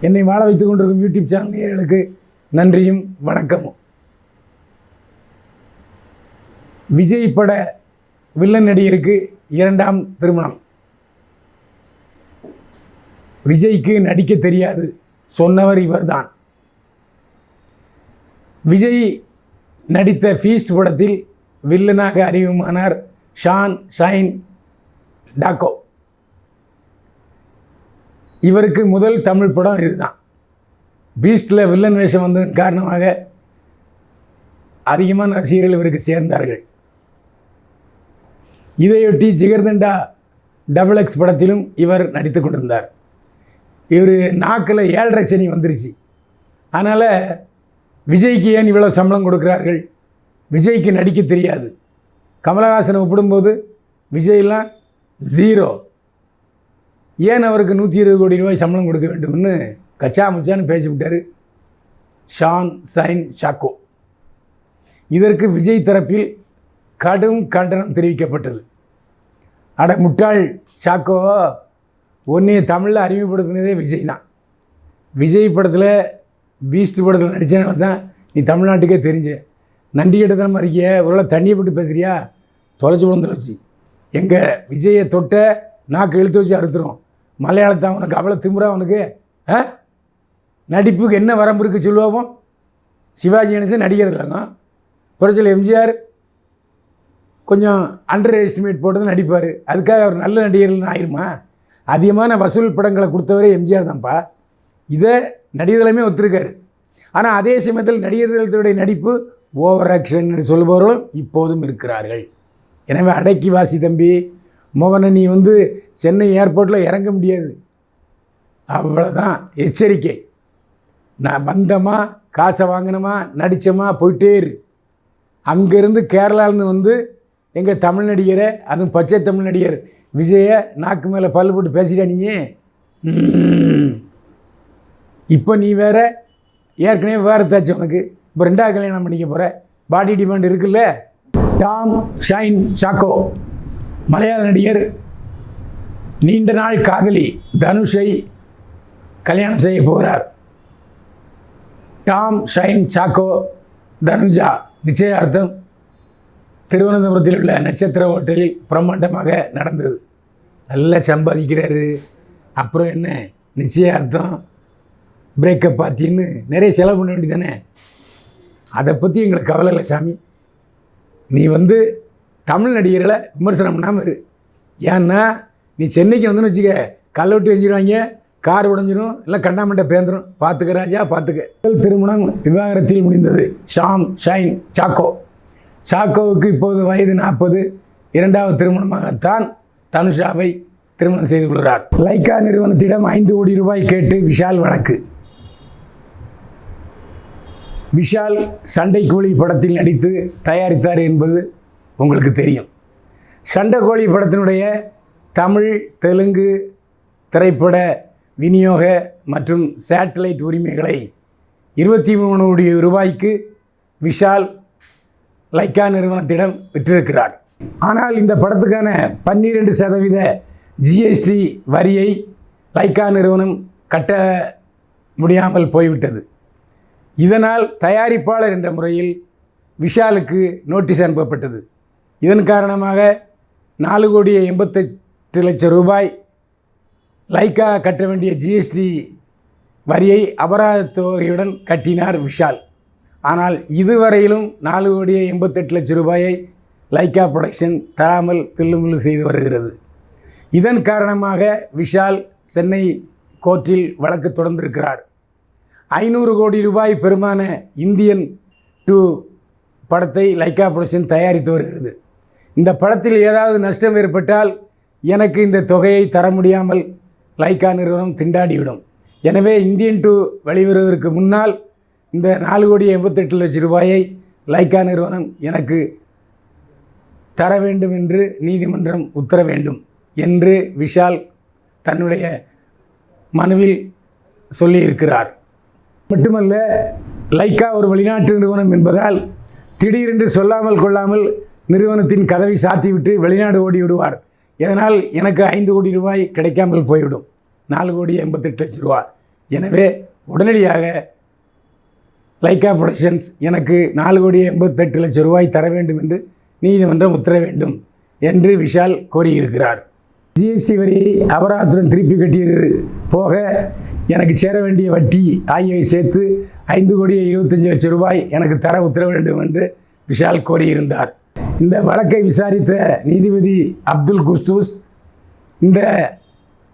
என்னை வாழ வைத்துக் கொண்டிருக்கும் யூடியூப் சேனல் நேயர்களுக்கு நன்றியும் வணக்கமும். விஜய் பட வில்லன் நடிகருக்கு இரண்டாம் திருமணம். விஜய்க்கு நடிக்க தெரியாது சொன்னவர் இவர்தான். விஜய் நடித்த ஃபீஸ்ட் படத்தில் வில்லனாக அறிமுகமானார் ஷான் ஷைன் டாக்கோ. இவருக்கு முதல் தமிழ் படம் இதுதான். பீஸ்டில் வில்லன் வேஷம் வந்ததன் காரணமாக அதிகமான ரசிகர்கள் இவருக்கு சேர்ந்தார்கள். இதையொட்டி ஜிகர்தண்டா டபுள் எக்ஸ் படத்திலும் இவர் நடித்து கொண்டிருந்தார். இவர் நாக்கில் ஏழரை சனி வந்துருச்சு. அதனால் விஜய்க்கு ஏன் இவ்வளோ சம்பளம் கொடுக்குறார்கள்? விஜய்க்கு நடிக்க தெரியாது. கமலஹாசனை ஒப்பிடும்போது விஜய்லாம் ஜீரோ ஏன் அவருக்கு நூற்றி இருபது கோடி ரூபாய் சம்பளம் கொடுக்க வேண்டும்னு கச்சா முச்சான்னு பேசிவிட்டார்? ஷான் சைன் ஷாக்கோ. இதற்கு விஜய் தரப்பில் கடும் கண்டனம் தெரிவிக்கப்பட்டது. அட முட்டாள் ஷாக்கோ ஒன்றைய தமிழில் அறிமுகப்படுத்தினதே விஜய் தான். விஜய் படத்தில் பீஸ்ட் படத்தில் நடித்தனால தான் நீ தமிழ்நாட்டுக்கே தெரிஞ்ச. நன்றி கிட்டத்தனம் இருக்கிய? ஒருவேளை தண்ணியை போட்டு பேசுகிறியா தொலைச்சி விழுந்து வச்சு எங்கள் விஜயை தொட்ட நாக்கு இழுத்து வச்சு அறுத்துரும். மலையாளத்தை அவனுக்கு அவ்வளோ திமுறா அவனுக்கு ஆ? நடிப்புக்கு என்ன வரம்பு இருக்குது சொல்லுவோம்? சிவாஜி கணேசன் நடிகர் இல்லைங்க புரட்சியில் எம்ஜிஆர் கொஞ்சம் அண்டர் எஸ்டிமேட் போட்டது தான் நடிப்பார். அதுக்காக அவர் நல்ல நடிகர்கள்னு ஆயிருமா? அதிகமான வசூல் படங்களை கொடுத்தவரே எம்ஜிஆர் தான்ப்பா. இதை நடிகர்களுமே ஒத்துருக்காரு. ஆனால் அதே சமயத்தில் நடிகர்களுடைய நடிப்பு ஓவர் ஆக்ஷன் சொல்லுபவர்களும் இப்போதும் இருக்கிறார்கள். எனவே அடக்கி வாசி தம்பி மோகனை நீ வந்து சென்னை ஏர்போர்ட்டில் இறங்க முடியாது. அவ்வளோதான் எச்சரிக்கை. நான் வந்தோமா காசை வாங்கினோமா நடித்தோமா போயிட்டே இரு. அங்கேருந்து கேரளாவிலேருந்து வந்து எங்கள் தமிழ் நடிகரை அதுவும் பச்சை தமிழ் நடிகர் விஜயை நாக்கு மேலே பல்லு போட்டு பேசிட்டா நீயே? இப்போ நீ வேற ஏற்கனவே வேறு தாச்சு உனக்கு. இப்போ ரெண்டாவது கல்யாணம் பண்ணிக்க போகிற பாடி டிமாண்ட் இருக்குல்ல? Tom shine Chacko. மலையாள நடிகர் நீண்ட நாள் காதலி தனுஷை கல்யாணம் செய்ய போகிறார். டாம் ஷைன் சாக்கோ தனுஜா நிச்சயார்த்தம் திருவனந்தபுரத்தில் உள்ள நட்சத்திர ஹோட்டலில் பிரம்மாண்டமாக நடந்தது. நல்லா சம்பாதிக்கிறாரு. அப்புறம் என்ன? நிச்சயார்த்தம் பிரேக்கப் பார்ட்டின்னு நிறைய செலவு பண்ண வேண்டியதானே அதை பற்றி எங்களுக்கு கவலை இல்லை சாமி. நீ வந்து தமிழ் நடிகர்களை விமர்சனம் பண்ணாமல் இரு. ஏன்னா நீ சென்னைக்கு வந்துன்னு வச்சுக்க கல்லொட்டி எஞ்சிடுவாங்க கார் உடஞ்சிரும் இல்லை கண்ணாமண்டை பேந்துரும். பார்த்துக்க ராஜா பார்த்துக்க முதல் திருமணம் விவாகரத்தில் முடிந்தது. Sham shine choco. சாக்கோவுக்கு இப்போது வயது நாற்பது. இரண்டாவது திருமணமாகத்தான் தனுஷாவை திருமணம் செய்து கொள்கிறார். லைக்கா நிறுவனத்திடம் ஐந்து கோடி ரூபாய் கேட்டு விஷால் வழக்கு. விஷால் சண்டைக்கோழி படத்தில் நடித்து தயாரித்தார் என்பது உங்களுக்கு தெரியும். சண்டைக்கோழி படத்தினுடைய தமிழ் தெலுங்கு திரைப்பட விநியோக மற்றும் சேட்டலைட் உரிமைகளை இருபத்தி மூணு கோடி ரூபாய்க்கு விஷால் லைக்கா நிறுவனத்திடம் விற்றிருக்கிறார். ஆனால் இந்த படத்துக்கான பன்னிரெண்டு சதவீத ஜிஎஸ்டி வரியை லைக்கா நிறுவனம் கட்ட முடியாமல் போய்விட்டது. இதனால் தயாரிப்பாளர் என்ற முறையில் விஷாலுக்கு நோட்டீஸ் அனுப்பப்பட்டது. இதன் காரணமாக நாலு கோடியே எண்பத்தெட்டு லட்சம் ரூபாய் லைக்கா கட்ட வேண்டிய ஜிஎஸ்டி வரியை அபராத தொகையுடன் கட்டினார் விஷால். ஆனால் இதுவரையிலும் நாலு கோடியே எண்பத்தெட்டு லட்சம் ரூபாயை லைக்கா ப்ரொடக்ஷன் தராமல் தில்லுமுள்ளு செய்து வருகிறது. இதன் காரணமாக விஷால் சென்னை கோர்ட்டில் வழக்கு தொடர்ந்திருக்கிறார். ஐநூறு கோடி ரூபாய் பெருமான இந்தியன் டூ படத்தை லைக்கா ப்ரொடக்ஷன் தயாரித்து வருகிறது. இந்த படத்தில் ஏதாவது நஷ்டம் ஏற்பட்டால் எனக்கு இந்த தொகையை தர முடியாமல் லைக்கா நிறுவனம் திண்டாடிவிடும். எனவே இந்தியன் டூ வெளிவருவதற்கு முன்னால் இந்த நாலு கோடி எண்பத்தெட்டு லட்சம் ரூபாயை லைக்கா நிறுவனம் எனக்கு தர வேண்டும் என்று நீதிமன்றம் உத்தர வேண்டும் என்று விஷால் தன்னுடைய மனுவில் சொல்லியிருக்கிறார். மட்டுமல்ல லைக்கா ஒரு வெளிநாட்டு நிறுவனம் என்பதால் திடீரென்று சொல்லாமல் கொள்ளாமல் நிறுவனத்தின் கதவை சாத்திவிட்டு வெளிநாடு ஓடி விடுவார். இதனால் எனக்கு ஐந்து கோடி ரூபாய் கிடைக்காமல் போய்விடும். நாலு கோடி எண்பத்தெட்டு லட்சம் ரூபா. எனவே உடனடியாக லைக்கா ப்ரொடக்ஷன்ஸ் எனக்கு நாலு கோடி எண்பத்தெட்டு லட்சம் ரூபாய் தர வேண்டும் என்று நீதிமன்றம் உத்தர வேண்டும் என்று விஷால் கோரியிருக்கிறார். ஜிஎஸ்டி வரி அபராதத்துடன் திருப்பி கட்டியது போக எனக்கு சேர வேண்டிய வட்டி ஆகியவை சேர்த்து ஐந்து கோடியே இருபத்தஞ்சி லட்சம் ரூபாய் எனக்கு தர உத்தரவு வேண்டும் என்று விஷால் கோரியிருந்தார். இந்த வழக்கை விசாரித்த நீதிபதி அப்துல் குஸ்தூஸ் இந்த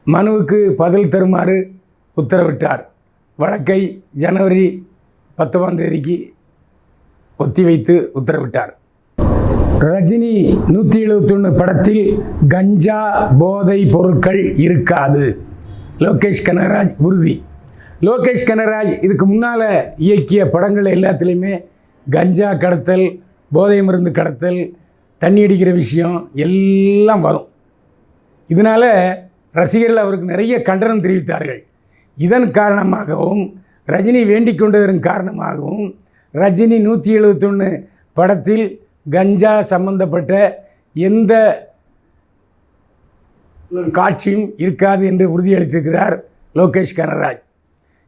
மனுவுக்கு பதில் தருமாறு உத்தரவிட்டார். வழக்கை ஜனவரி பத்தொன்பதாம் தேதிக்கு ஒத்திவைத்து உத்தரவிட்டார். ரஜினி நூற்றி எழுபத்தொன்று படத்தில் கஞ்சா போதை பொருட்கள் இருக்காது. லோகேஷ் கனகராஜ் உறுதி. லோகேஷ் கனகராஜ் இதுக்கு முன்னால் இயக்கிய படங்கள் எல்லாத்துலேயுமே கஞ்சா கடத்தல் போதை மருந்து கடத்தல் தண்ணி அடிக்கிற விஷயம் எல்லாம் வரும். இதனால் ரசிகர்கள் அவருக்கு நிறைய கண்டனம் தெரிவித்தார்கள். இதன் காரணமாகவும் ரஜினி வேண்டிக் கொண்டதன் காரணமாகவும் ரஜினி நூற்றி எழுபத்தொன்று படத்தில் கஞ்சா சம்பந்தப்பட்ட எந்த காட்சியும் இருக்காது என்று உறுதியளித்திருக்கிறார் லோகேஷ் கனராஜ்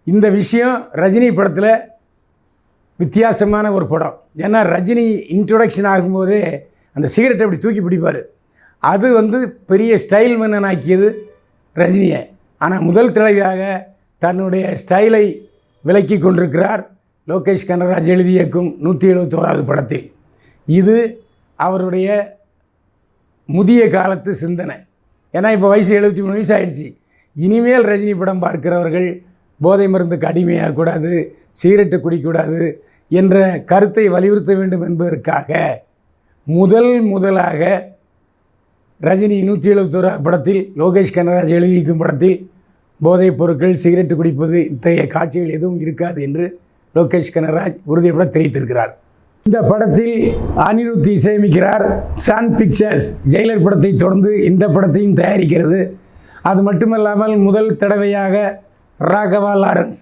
இந்த விஷயம் ரஜினி படத்தில் வித்தியாசமான ஒரு படம். ஏன்னா ரஜினி இன்ட்ரொடக்ஷன் ஆகும்போதே அந்த சிகரெட்டை அப்படி தூக்கி பிடிப்பார். அது வந்து பெரிய ஸ்டைல் மன்னன் ஆக்கியது ரஜினியை. ஆனால் முதல் தடவையாக தன்னுடைய ஸ்டைலை விலக்கி கொண்டிருக்கிறார் லோகேஷ் கனராஜ் எழுதி இயக்கும் நூற்றி எழுபத்தோராவது படத்தில். இது அவருடைய முதிய காலத்து சிந்தனை. ஏன்னா இப்போ வயசு எழுபத்தி மூணு வயசு ஆயிடுச்சு இனிமேல் ரஜினி படம் பார்க்கிறவர்கள் போதை மருந்துக்கு அடிமையாகக்கூடாது சிகரெட்டு குடிக்கக்கூடாது என்ற கருத்தை வலியுறுத்த வேண்டும் என்பதற்காக முதல் முதலாக ரஜினி நூற்றி எழுபத்தோரா படத்தில் லோகேஷ் கனராஜ் எழுதியிருக்கும் படத்தில் போதைப் பொருட்கள் சிகரெட்டு குடிப்பது இத்தகைய காட்சிகள் எதுவும் இருக்காது என்று லோகேஷ் கனராஜ் உறுதியுடன் தெரிவித்திருக்கிறார். இந்த படத்தில் அனிருத் இசையமைக்கிறார். சான் பிக்சர்ஸ் ஜெயிலர் படத்தை தொடர்ந்து இந்த படத்தையும் தயாரிக்கிறது. அது மட்டுமல்லாமல் முதல் தடவையாக ராகவா லாரன்ஸ்.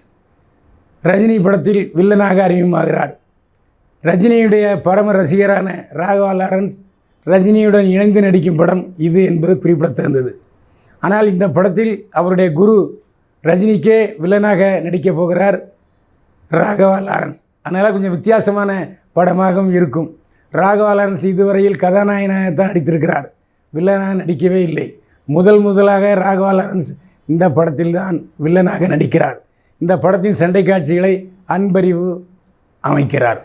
ரஜினி படத்தில் வில்லனாக அறிமுகமாகிறார். ரஜினியுடைய பரம ரசிகரான ராகவா லாரன்ஸ் ரஜினியுடன் இணைந்து நடிக்கும் படம் இது என்பது குறிப்பிடத்தகுந்தது. ஆனால் இந்த படத்தில் அவருடைய குரு ரஜினிக்கே வில்லனாக நடிக்கப் போகிறார் ராகவா லாரன்ஸ். அதனால் கொஞ்சம் வித்தியாசமான படமாகவும் இருக்கும். ராகவா லாரன்ஸ் இதுவரையில் கதாநாயகனாக தான் நடித்திருக்கிறார். வில்லனாக நடிக்கவே இல்லை. முதல் முதலாக ராகவா லாரன்ஸ் இந்த படத்தில் தான் வில்லனாக நடிக்கிறார். இந்த படத்தின் சண்டை காட்சிகளை அன்பறிவு அமைக்கிறார்.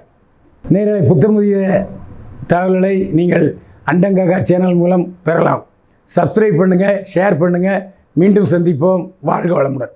நேரலை புத்தமுதிய தகவல்களை நீங்கள் அண்டங்ககா சேனல் மூலம் பெறலாம். சப்ஸ்கிரைப் பண்ணுங்கள் ஷேர் பண்ணுங்கள் மீண்டும் சந்திப்போம். வாழ்க வளமுடன்.